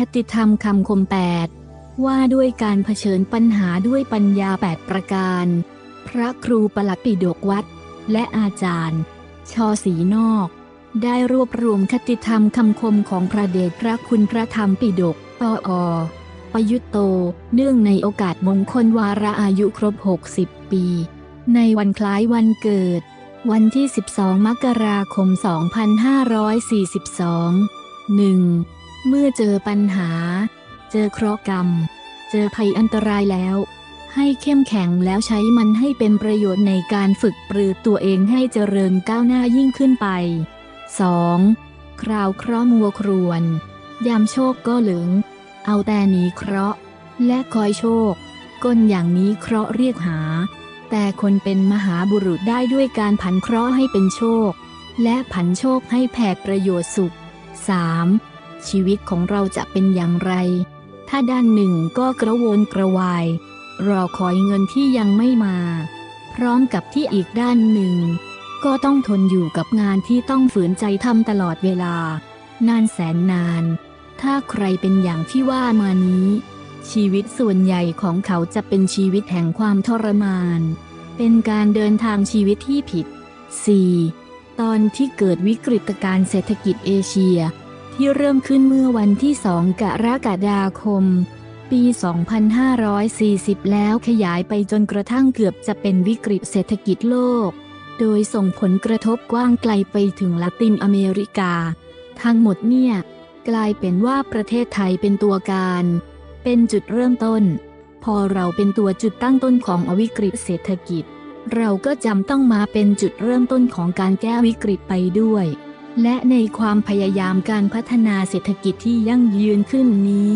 คติธรรมคำคมแปดว่าด้วยการเผชิญปัญหาด้วยปัญญาแประการ พระครูประหลัดปิฎกวัด และอาจารย์ ชอสีนอก ได้รวบรวมคติธรรมคำคมของพระเดชพระคุณพระธรรมปิฎกปออประยุตโต เนื่องในโอกาสมงคลวาระอายุครบ 60 ปี ในวันคล้ายวันเกิด วันที่ 12 มกราคม 2542 1. เมื่อเจอปัญหา เจอเคราะห์กรรม เจอภัยอันตรายแล้ว ให้เข้มแข็งแล้วใช้มันให้เป็นประโยชน์ในการฝึกปรือตัวเองให้เจริญก้าวหน้ายิ่งขึ้นไป 2. คราวเคราะห์มัวครวน ยามโชคก็เหลืองเอาแต่หนีเคราะห์ และคอยโชค ก้นอย่างนี้เคราะห์เรียกหา แต่คนเป็นมหาบุรุษได้ด้วยการผันเคราะห์ให้เป็นโชค และผันโชคให้แผดประโยชน์สุข 3. ชีวิตของเราจะเป็นอย่างไร ถ้าด้านหนึ่งก็กระวนกระวาย รอคอยเงินที่ยังไม่มา พร้อมกับที่อีกด้านหนึ่ง ก็ต้องทนอยู่กับงานที่ต้องฝืนใจทำตลอดเวลา นานแสนนาน ถ้าใครเป็นอย่างที่ว่ามานี้ ชีวิตส่วนใหญ่ของเขาจะเป็นชีวิตแห่งความทรมาน เป็นการเดินทางชีวิตที่ผิด 4. ตอนที่เกิดวิกฤตการเศรษฐกิจเอเชีย ที่เริ่มขึ้นเมื่อวันที่ 2 กรกฎาคม ปี 2540 แล้วขยายไปจนกระทั่งเกือบจะเป็นวิกฤตเศรษฐกิจโลก โดยส่งผลกระทบกว้างไกลไปถึงละตินอเมริกา ทั้งหมดเนี่ยกลายเป็นว่าประเทศไทยเป็นตัวการ เป็นจุดเริ่มต้น พอเราเป็นตัวจุดตั้งต้นของอวิกฤตเศรษฐกิจ เราก็จำต้องมาเป็นจุดเริ่มต้นของการแก้วิกฤตไปด้วย และในความพยายามการพัฒนาเศรษฐกิจที่ยั่งยืนขึ้นนี้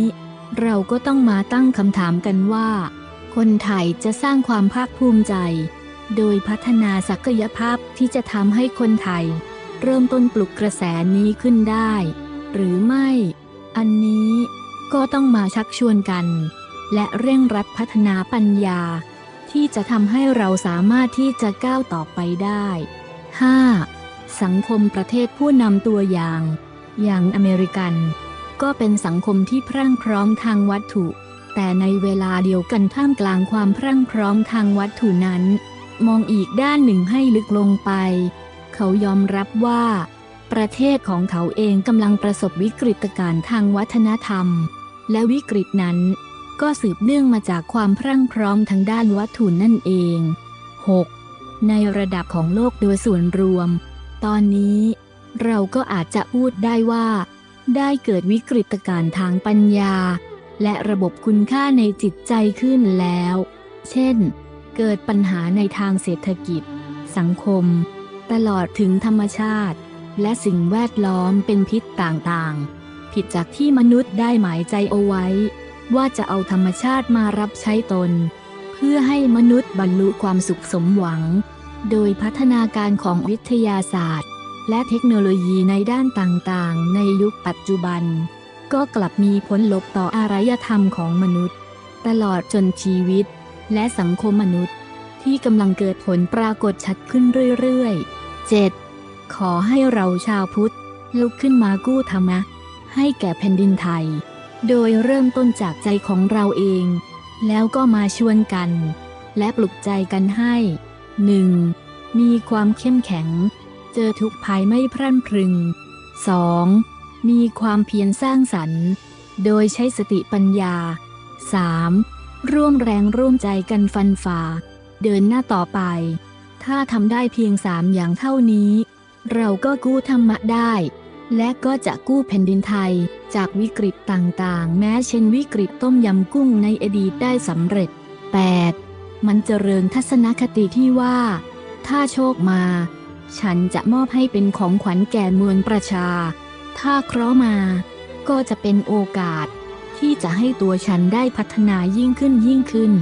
เราก็ต้องมาตั้งคำถามกันว่า คนไทยจะสร้างความภาคภูมิใจ โดยพัฒนาศักยภาพที่จะทำให้คนไทย เริ่มต้นปลุกกระแสนี้ขึ้นได้ หรือไม่ อันนี้ก็ต้องมาชักชวนกัน และเร่งรัดพัฒนาปัญญา ที่จะทำให้เราสามารถที่จะก้าวต่อไปได้ 5. สังคมประเทศผู้นำตัวอย่าง อย่างอเมริกัน ก็เป็นสังคมที่พรั่งพร้อมทางวัตถุ แต่ในเวลาเดียวกันท่ามกลางความพรั่งพร้อมทางวัตถุนั้น มองอีกด้านหนึ่งให้ลึกลงไป เขายอมรับว่า ประเทศของเขาเองกำลังประสบวิกฤตการณ์ทางวัฒนธรรม และวิกฤตนั้น ก็สืบเนื่องมาจากความพรั่งพร้อมทางด้านวัตถุนั่นเอง 6. ในระดับของโลกโดยส่วนรวม ตอนนี้ เราก็อาจจะพูดได้ว่า ได้เกิดวิกฤตการณ์ทางปัญญา และระบบคุณค่าในจิตใจขึ้นแล้ว เช่น เกิดปัญหาในทางเศรษฐกิจ สังคม ตลอดถึงธรรมชาติ และสิ่งแวดล้อมเป็นพิษต่างๆ ผิดจากที่มนุษย์ได้หมายใจเอาไว้ ว่าจะเอาธรรมชาติมารับใช้ตน เพื่อให้มนุษย์บรรลุความสุขสมหวัง โดยพัฒนาการของวิทยาศาสตร์ และเทคโนโลยีในด้านต่างๆ ในยุคปัจจุบัน ก็กลับมีผลลบต่ออารยธรรมของมนุษย์ ตลอดจนชีวิต และสังคมมนุษย์ ที่กำลังเกิดผลปรากฏชัดขึ้นเรื่อยๆ 7. ขอให้เราชาวพุทธ ลุกขึ้นมากู้ธรรมะ ให้แก่แผ่นดินไทย โดยเริ่มต้นจากใจของเราเอง แล้วก็มาชวนกัน และปลุกใจกันให้ 1. มีความเข้มแข็ง เจอทุกภัยไม่พรั่นพรึง 2. มีความเพียรสร้างสรรค์ โดยใช้สติปัญญา 3. ร่วมแรงร่วมใจกันฟันฝ่า เดินหน้าต่อไป ถ้าทำได้เพียงสามอย่างเท่านี้ เราก็กู้ธรรมะได้ และก็จะกู้แผ่นดินไทยจากวิกฤตต่างๆ แม้เช่นวิกฤตต้มยำกุ้งในอดีตได้สำเร็จ 8. มันเจริญทัศนคติที่ว่า ถ้าโชคมา ฉันจะมอบให้เป็นของขวัญแก่มวลประชา ถ้าเคราะห์มา ก็จะเป็นโอกาสที่จะให้ตัวฉันได้พัฒนายิ่งขึ้นยิ่งขึ้น